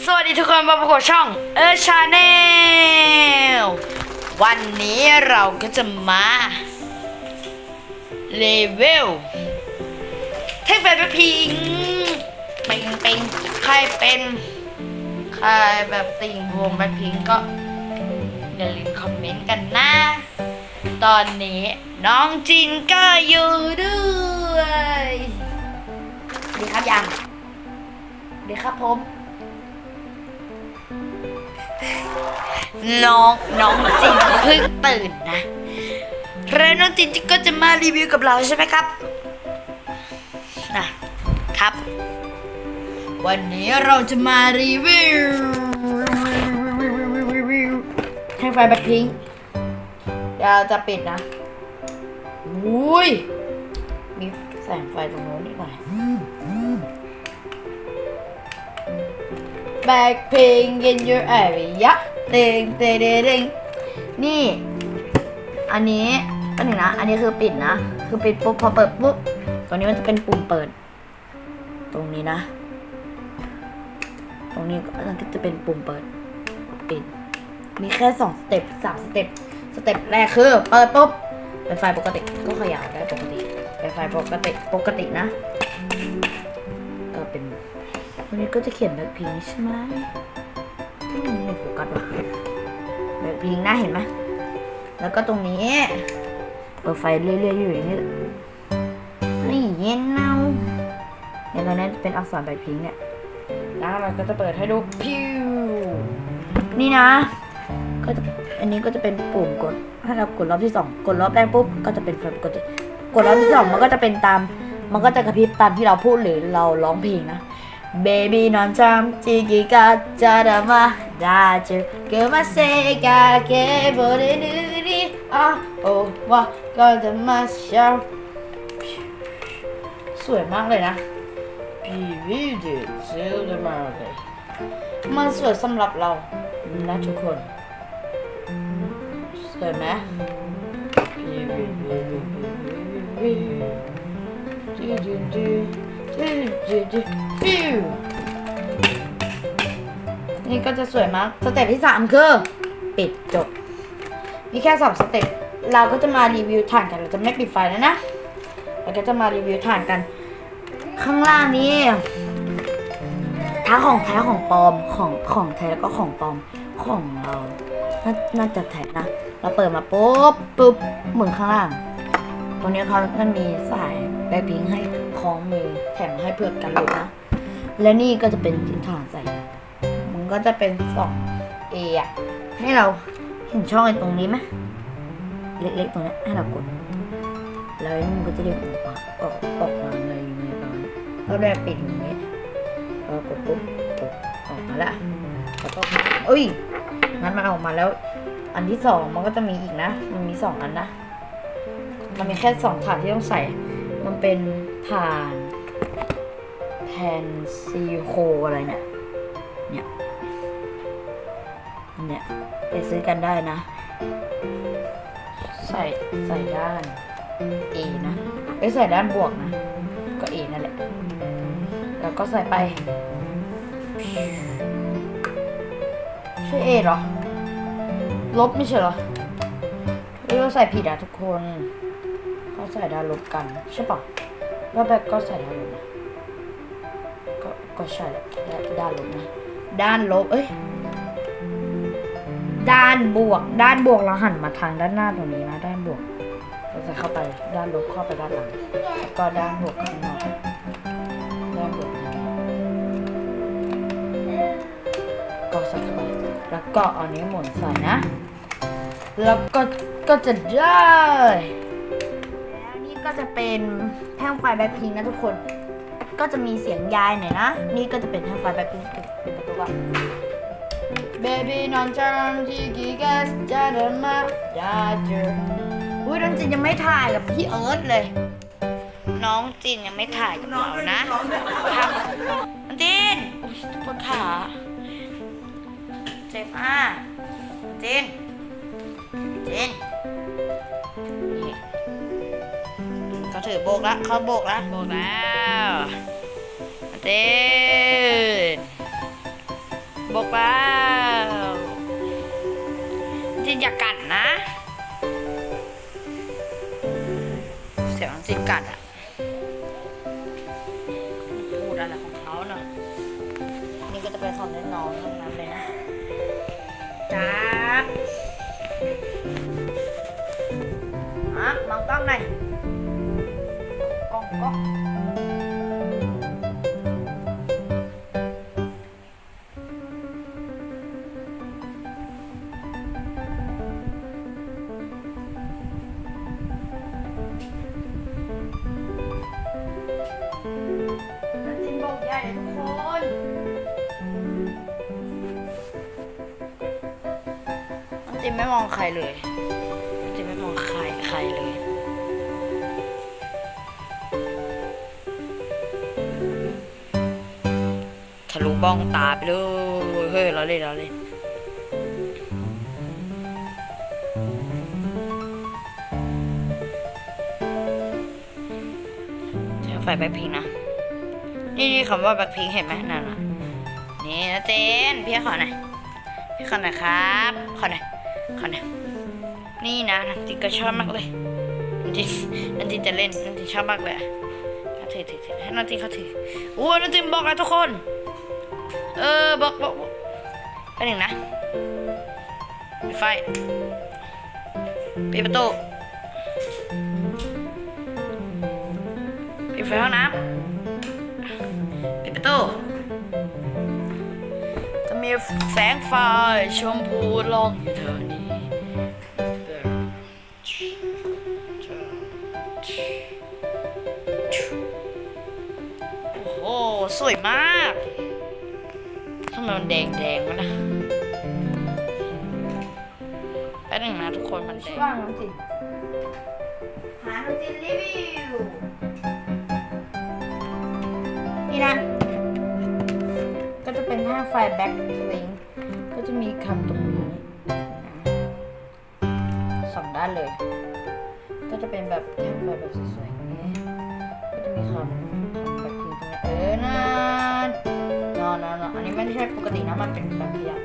สวัสดีทุกคนมาพบกับช่องเออชาแนลวันนี้เราก็จะมาเลเวลเทพแบบพิงเป็นเป็นใครเป็น ใครแบบติ่งวงแบ็คพิงก็อย่าลืมคอมเมนต์กันนะ ตอนนี้น้องจินก็อยู่ด้วยดีครับยังดีครับผม น้องน้องจินเพิ่งตื่นนะแล้วน้องจินก็จะมารีวิวกับเราใช่ไหมครับนะครับ วันนี้เราจะมารีวิวให้ไฟแบ็คพิงเดี๋ยวเราจะปิดนะอุ้ยมีแสงไฟตรงโน้นนิดหน่อย Blackpink in your area เต็งเต็งเต็งเต็งนี่ อันนี้อันนี้นะ อันนี้คือปิดนะ คือปิดปุ๊บพอเปิดปุ๊บตรงนี้มันจะเป็นปุ่มเปิด ตรงนี้นะ ตรงนี้ก็จะเป็นปุ่มเปิด ปิด มีแค่สองสเต็ปสามสเต็ป สเต็ปแรกคือเปิดปุ๊บเป็นไฟปกติก็ขยายได้ปกติเป็นไฟปกติปกตินะ วันนี้ก็จะเขียนแบบพิงใช่ไหมที่มันไม่โฟกัสว่ะแบบพิงนะเห็นไหมแล้วก็ตรงนี้เปิดไฟเรื่อยๆอยู่อย่างนี้นี่เย็นเนาเดี๋ยวตอนนี้เป็นอักษรแบบพิงเนี่ยแล้วมันก็จะเปิดให้ดูพิวนี่นะ ก็จะอันนี้ก็จะเป็นปุ่มกด ถ้าเรากดรอบที่สองกดรอบแรกปุ๊บก็จะเป็นไฟปกติกดรอบที่สองมันก็จะเป็นตาม มันก็จะกระพริบตามที่เราพูดหรือเราร้องเพลงนะ Baby non cham chiki ka chara ma da chu ke ma se ka ke bo de nu ri ah oh wa ga de ma sha สวยมากเลยนะพี่วิจิสวยมากเลยมันสวยสำหรับเรานะทุกคน สวยไหมพี่วิจิวิจิจิจิจิจิจิฟิว นี่ก็จะสวยมาก สเต็ปที่สามคือ ปิดจบ มีแค่สองสเต็ป เราก็จะมารีวิวถ่านกัน เราจะไม่ปิดไฟแล้วนะ เราก็จะมารีวิวถ่านกัน ข้างล่างนี้ทั้งของแท้ของปลอม ของของแท้แล้วก็ของปลอม ของเราน่าน่าจะแท้นะ เราเปิดมาปุ๊บปุ๊บเหมือนข้างล่าง ตรงนี้เขาก็มีสายแบล็คพิงให้ คล้องมือแถมให้เพื่อกันหลุดนะและนี่ก็จะเป็นที่ฐานใส่ มันก็จะเป็นสองเอะให้เราเห็นช่องไอ้ตรงนี้ไหมเล็กๆตรงนี้ให้เรากด แล้วมันก็จะเรียกออกมาออกออกมาเลยอย่างเงี้ยตอนเราแรกปิดอย่างเงี้เรากดปุ๊บออกมาละแล้วก็เอ้ยงั้นมันออกมาแล้ว อันที่สองมันก็จะมีอีกนะ มันมีสองอันนะ มันมีแค่สองฐานที่ต้องใส่ มันเป็น ฐานแทนซีโคอะไรเนี่ย เนี่ย เนี่ยไปซื้อกันได้นะ ใส่ใส่ด้าน A นะไอ้ใส่ด้านบวกนะ ก็ A นั่นแหละ แล้วก็ใส่ไปใช่ A เหรอ ลบไม่ใช่เหรอเรียกว่าใส่ผิดอะทุกคน เขาใส่ด้านลบกันใช่ปะ แล้วแบบก็ใส่ด้านลบนะก็ก็ใช่แหละด้านด้านลบนะด้านลบเอ้ยด้านบวก ด้านบวกเราหันมาทางด้านหน้าตรงนี้นะ ด้านบวกเราจะเข้าไปด้านลบเข้าไปด้านหลังแล้วก็ด้านบวกข้างนอกด้านบวกข้างนอกก็ใส่เข้าไปแล้วก็เอานี้วหมุนใส่นะ แล้วก็ก็จะได้ แล้วนี่ก็จะเป็นแท่งไฟแบ็คพิงค์นะทุกคน ก็จะมีเสียงยายหน่อยนะ นี่ก็จะเป็นแท่งไฟแบ็คพิงค์เป็นประตูว่า Baby non charm jiggy gas จะเดินมาอย่าเจออุ้ยน้องจินยังไม่ถ่ายกับพี่เอิร์ธเลย น้องจินยังไม่ถ่ายกับเรานะครับน้องจินอุ้ยปวดขาเจ็บมากจินจินนี่ อโบกละเขาโบกละโบกแล้วเาเนโบกแล้วจริงอย่ากัดนะ เสียงจริงกัดอะพูดอะไรของเขาเนาะนี่ก็จะไปสอนน้องทั้งนั้นเลยนะจ้าอะมองกล้องหน่อย กล้องกล้องแล้วจินบอกใหญ่เลยทุกคนน้องจินไม่มองใครเลย บ้องตาไปเลยเฮ้ยเราเล่นเราเล่นใช้ไฟแบ็คพิงนะ นี่นี่คำว่าแบ็คพิงเห็นไหมนั่นน่ะนี่นะเจนพี่ขอหน่อยพี่ขอหน่อยครับ ขอหน่อยขอหน่อยนี่นะนันจิก็ชอบมากเลยนันจินันจิจะเล่นนันจิชอบมากเลยถือถือถือให้นันจิเขาถือโอ้ยนันจิบอกแล้วทุกคน เออบอกบอกบอกไปหนึ่งนะปิดไฟปิดประตูปิดไฟห้องน้ำปิดประตูจะมีแสงไฟชมพูลองอยู่เท่านี้โอ้โห สวยมากำไมมันแดงแดงวะนะแป๊บนึงนะทุกคนมันแดงว่างจิตหาโนจินรีวิว นี่นะ ก็จะเป็นท่าไฟแบ็คลิงก็จะมีคำตรงนี้สองด้านเลย ก็จะเป็นแบบท่าไฟแบบสวยๆอย่างนี้ก็จะมีคำคำแบ็คลิงตรงนี้เออนั่นน อนนอนอันนี้ไม่ใช่ปกตินะมันเป็นแบบนี้อะ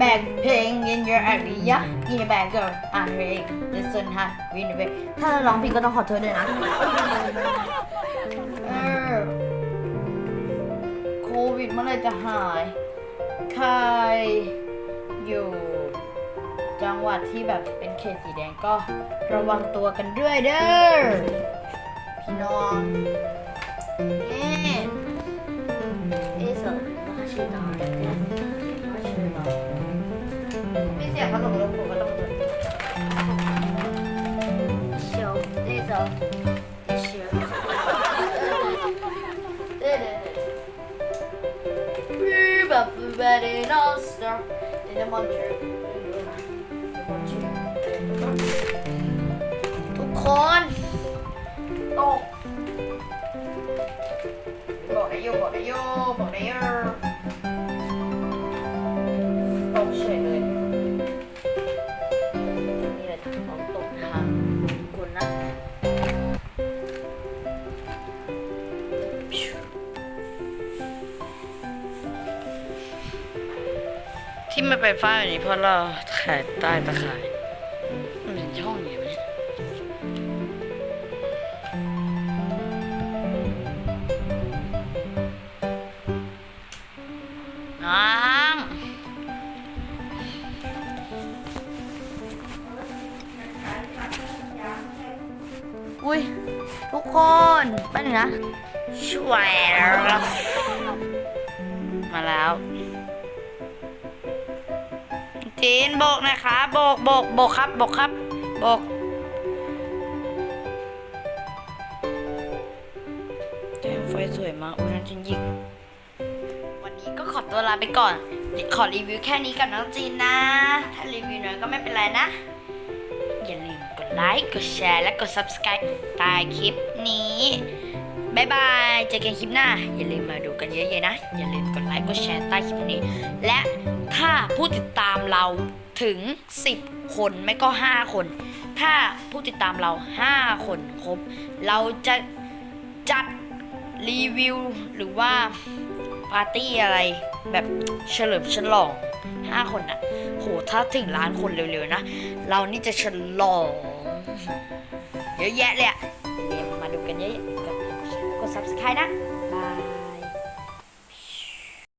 Bag playing in your area in a bag girl and ring listen hand win the way ถ้าเราร้องผิดก็ต้องขอโทษด้วยนะเออโควิดเมื่อไรจะหายใครอยู่จังหวัดที่แบบเป็นเขตสีแดงก็ระวังตัวกันด้วยเด้อพี่น้อง Ready, no start in the muncher. ที่มันเป็นฝ้าแบบนี้เพราะเราถ่ายใต้ตะข่ายมันเป็นช่องนี้ไหมน้องอุ้ย ทุกคนไปหนึ่งนะช่วยมาแล้ว จีนโบกนะคะโบกโบกโบกครับโบกครับโบกแจ่มไฟสวยมากอุ้ยน้องจีนยิงวันนี้ก็ขอตัวลาไปก่อน ขอรีวิวแค่นี้กับน้องจีนนะ ถ้ารีวิวน้อยก็ไม่เป็นไรนะ อย่าลืมกดไลค์ กดแชร์ และกด subscribe ใต้คลิปนี้ บายบายเจอกันคลิปหน้า อย่าลืมมาดูกันเยอะๆนะ อย่าลืมกดไลค์กดแชร์ใต้คลิปนี้ และถ้าผู้ติดตามเราถึง 10 คนไม่ก็ 5 คน ถ้าผู้ติดตามเรา 5 คนครบ เราจะจัดรีวิวหรือว่าปาร์ตี้อะไรแบบเฉลิมฉลอง 5 คนอะโหถ้าถึงล้านคนเร็วๆนะ เรานี่จะฉลอง เยอะแยะเลยอะอย่าลืมมาดูกันเยอะ ใครนะ